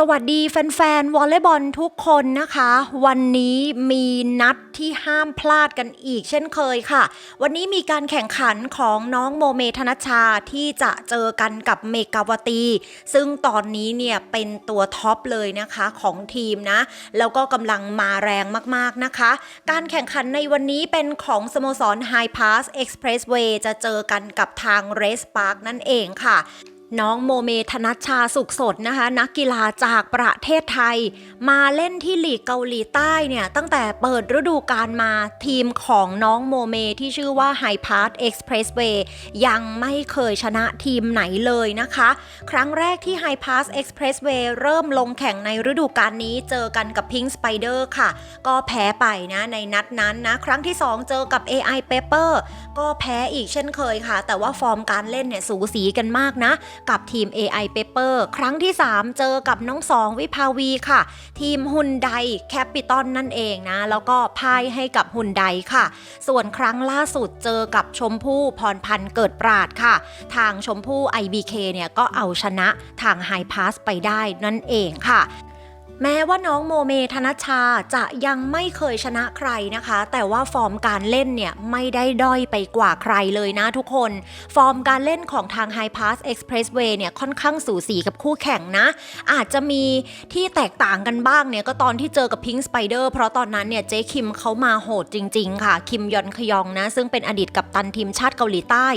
สวัสดีแฟนๆวอลเลย์บอลทุกคนนะคะ วันนี้มีนัดที่ห้ามพลาดกันอีกเช่นเคยค่ะ วันนี้มีการแข่งขันของน้องโมเมธนชชาที่จะเจอกันกับเมกาวตี ซึ่งตอนนี้เนี่ยเป็นตัวท็อปเลยนะคะของทีมนะ แล้วก็กำลังมาแรงมากๆนะคะ การแข่งขันในวันนี้เป็นของสโมสร High Pass Expressway จะเจอกันกับทาง Race Park นั่นเองค่ะ น้องโมเมธนัชชาสุขสดนะคะ นักกีฬาจากประเทศไทย มาเล่นที่ลีกเกาหลีใต้เนี่ยตั้งแต่เปิดฤดูกาลมาทีมของน้องโมเมที่ชื่อว่า High Pass Expressway ยังไม่เคยชนะทีมไหนเลยนะคะ ครั้งแรกที่ High Pass Expressway เริ่มลงแข่งในฤดูกาลนี้เจอกันกับ Pink Spider ค่ะ ก็แพ้ไปนะในนัดนั้นนะ ครั้งที่ 2 เจอกับ AI Paper ก็แพ้อีกเช่นเคยค่ะ แต่ว่าฟอร์มการเล่นเนี่ยสูสีกันมากนะกับทีม AI Paper ครั้งที่ 3 เจอกับน้องสองวิภาวีค่ะ ทีมฮุนไดแคปิตอลนั่นเองนะ แล้วก็พ่ายให้กับฮุนไดค่ะ ส่วนครั้งล่าสุดเจอกับชมพู่พรพันธ์เกิดปราดค่ะ ทางชมพู่ IBK เนี่ยก็เอาชนะทางไฮพาสไปได้นั่นเองค่ะ แม้ว่าน้องโมเมธนชชาจะยังไม่เคยชนะใครนะคะ แต่ว่าฟอร์มการเล่นเนี่ยไม่ได้ด้อยไปกว่าใครเลยนะทุกคน ฟอร์มการเล่นของทาง High Pass Expressway เนี่ยค่อนข้างสูสีกับคู่แข่งนะ อาจจะมีที่แตกต่างกันบ้างเนี่ยก็ตอนที่เจอกับ Pink Spider เพราะตอนนั้นเนี่ยเจ๊คิมเขามาโหดจริง ๆ ค่ะ คิมยอนคยองนะ ซึ่งเป็นอดีตกัปตันทีมชาติเกาหลีใต้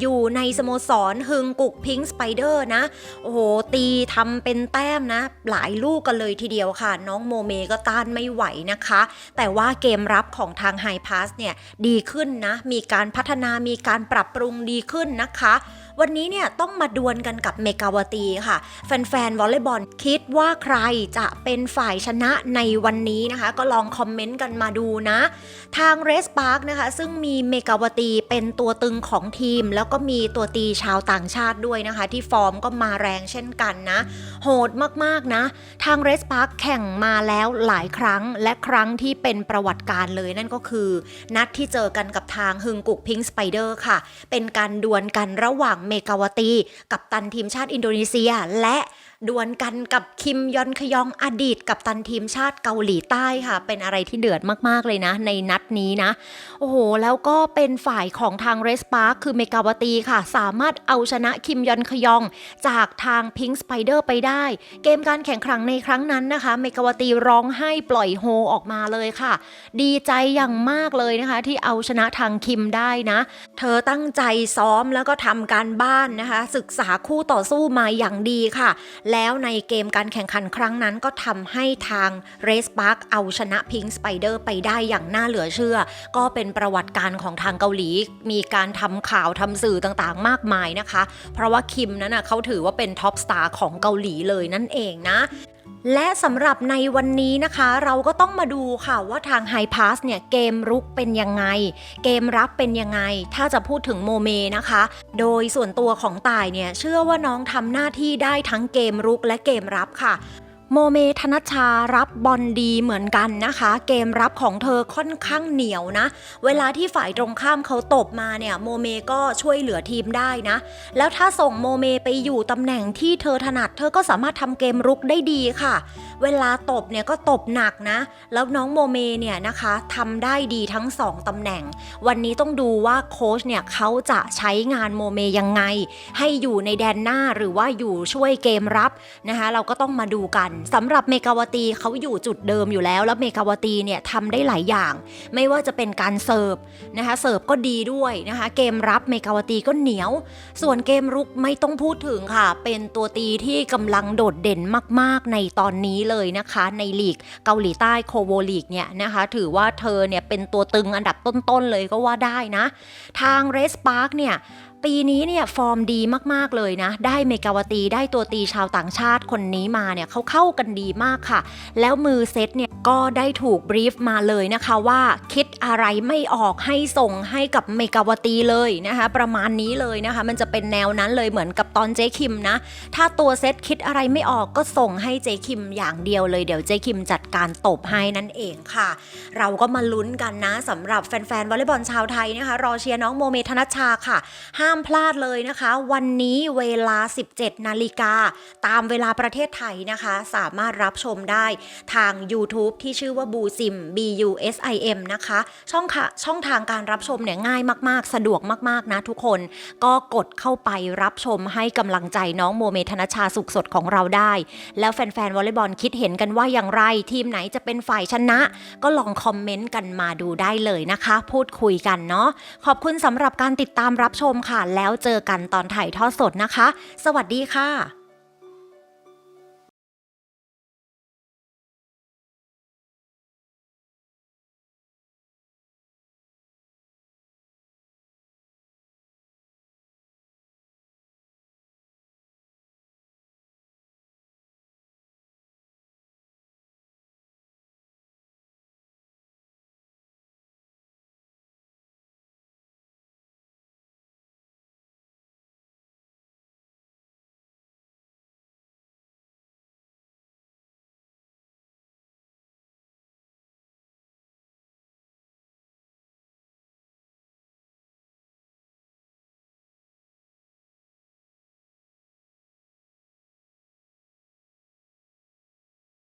อยู่ในสโมสรฮึงกุก Pink Spider นะ โอ้โหตีทำเป็นแต้มนะ หลายลูกกันเลยทีเดียวค่ะ น้องโมเมก็ต้านไม่ไหวนะคะ แต่ว่าเกมรับของทางไฮพาสเนี่ยดีขึ้นนะ มีการพัฒนามีการปรับปรุงดีขึ้นนะคะ วันนี้เนี่ยต้องมาดวลกันกับเมกาวตีค่ะ แฟนๆวอลเลย์บอลคิดว่าใครจะเป็นฝ่ายชนะในวันนี้นะคะ ก็ลองคอมเมนต์กันมาดูนะ ทางเรสปาร์กนะคะ ซึ่งมีเมกาวตีเป็นตัวตึงของทีม แล้วก็มีตัวตีชาวต่างชาติด้วยนะคะ ที่ฟอร์มก็มาแรงเช่นกันนะ โหดมากๆนะ ทางเรสปาร์กแข่งมาแล้วหลายครั้งและครั้งที่เป็นประวัติการเลยนั่นก็คือ นัดที่เจอกันกับทางฮึงกุกพิงสไปเดอร์ค่ะ เป็นการดวลกันระหว่างเมกาวตี กับตันทีมชาติอินโดนีเซีย และ ดวลกันกับคิมยอนคยองอดีตกับตันทีมชาติเกาหลีใต้ค่ะ เป็นอะไรที่เดือดมากๆเลยนะ ในนัดนี้นะ โอ้โห แล้วก็เป็นฝ่ายของทางเรสปาร์คคือเมกาวตีค่ะ สามารถเอาชนะคิมยอนคยอง จากทางพิงค์สไปเดอร์ไปได้ เกมการแข่งขันในครั้งนั้นนะคะ เมกาวตีร้องไห้ปล่อยโฮออกมาเลยค่ะ ดีใจอย่างมากเลยนะคะ ที่เอาชนะทางคิมได้นะ เธอตั้งใจซ้อมแล้วก็ทำการบ้านนะคะ ศึกษาคู่ต่อสู้มาอย่างดีค่ะแล้วในเกมการแข่งขันครั้งนั้นก็ทำให้ทางเรสปาร์กเอาชนะพิงสไปเดอร์ไปได้อย่างน่าเหลือเชื่อ ก็เป็นประวัติการของทางเกาหลี มีการทำข่าวทำสื่อต่างๆ มากมายนะคะ เพราะว่าคิมนั้นนะเขาถือว่าเป็นท็อปสตาร์ของเกาหลีเลยนั่นเองนะ และสำหรับในวันนี้นะคะ เราก็ต้องมาดูค่ะว่าทางไฮพาสเนี่ยเกมรุกเป็นยังไง เกมรับเป็นยังไง ถ้าจะพูดถึงโมเมนะคะ โดยส่วนตัวของตายเนี่ยเชื่อว่าน้องทำหน้าที่ได้ทั้งเกมรุกและเกมรับค่ะ โมเมธนชชารับบอลดีเหมือนกันนะคะ เกมรับของเธอค่อนข้างเหนียวนะ เวลาที่ฝ่ายตรงข้ามเขาตบมาเนี่ยโมเมก็ช่วยเหลือทีมได้นะ แล้วถ้าส่งโมเมไปอยู่ตำแหน่งที่เธอถนัด เธอก็สามารถทำเกมรุกได้ดีค่ะ เวลาตบเนี่ยก็ตบหนักนะ แล้วน้องโมเมเนี่ยนะคะทำได้ดีทั้ง2ตำแหน่ง วันนี้ต้องดูว่าโค้ชเนี่ยเขาจะใช้งานโมเมยังไง ให้อยู่ในแดนหน้าหรือว่าอยู่ช่วยเกมรับนะคะ เราก็ต้องมาดูกันสำหรับเมกาวตีเขาอยู่จุดเดิมอยู่แล้ว แล้วเมกาวตีเนี่ยทำได้หลายอย่าง ไม่ว่าจะเป็นการเสิร์ฟนะคะเสิร์ฟก็ดีด้วยนะคะ เกมรับเมกาวตีก็เหนียว ส่วนเกมรุกไม่ต้องพูดถึงค่ะ เป็นตัวตีที่กำลังโดดเด่นมาก ๆ ในตอนนี้เลยนะคะ ในลีกเกาหลีใต้โคโวลีกเนี่ยนะคะถือว่าเธอเนี่ยเป็นตัวตึงอันดับต้น ๆ เลยก็ว่าได้นะ ทางเรสปาร์กเนี่ย ปีนี้เนี่ยฟอร์มดีมากๆเลยนะ ได้เมกาวตีได้ตัวตีชาวต่างชาติคนนี้มาเนี่ยเขาเข้ากันดีมากค่ะ แล้วมือเซตเนี่ยก็ได้ถูกบรีฟมาเลยนะคะว่าคิดอะไรไม่ออกให้ส่งให้กับเมกาวตีเลยนะคะประมาณนี้เลยนะคะ มันจะเป็นแนวนั้นเลยเหมือนกับตอนเจคิมนะ ถ้าตัวเซตคิดอะไรไม่ออกก็ส่งให้เจคิมอย่างเดียวเลยเดี๋ยวเจคิมจัดการตบให้นั่นเองค่ะ เราก็มาลุ้นกันนะสำหรับแฟนๆวอลเลย์บอลชาวไทยนะคะรอเชียร์น้องโมเมธนชชาค่ะามพลาดเลยนะคะ วันนี้เวลา 17 นาฬิกา ตามเวลาประเทศไทยนะคะ สามารถรับชมได้ทาง YouTube ที่ชื่อว่าบูซิม B U S I M นะคะ ช่องค่ะช่องทางการรับชมเนี่ยง่ายมาก ๆ สะดวกมาก ๆ นะทุกคน ก็กดเข้าไปรับชมให้กำลังใจน้องโมเมธนชาสุขสดของเราได้ แล้วแฟน ๆ วอลเลย์บอลคิดเห็นกันว่าอย่างไร ทีมไหนจะเป็นฝ่ายชนะ ก็ลองคอมเมนต์กันมาดูได้เลยนะคะ พูดคุยกันเนาะขอบคุณสำหรับการติดตามรับชมค่ะแล้วเจอกันตอนถ่ายทอดสดนะคะ สวัสดีค่ะ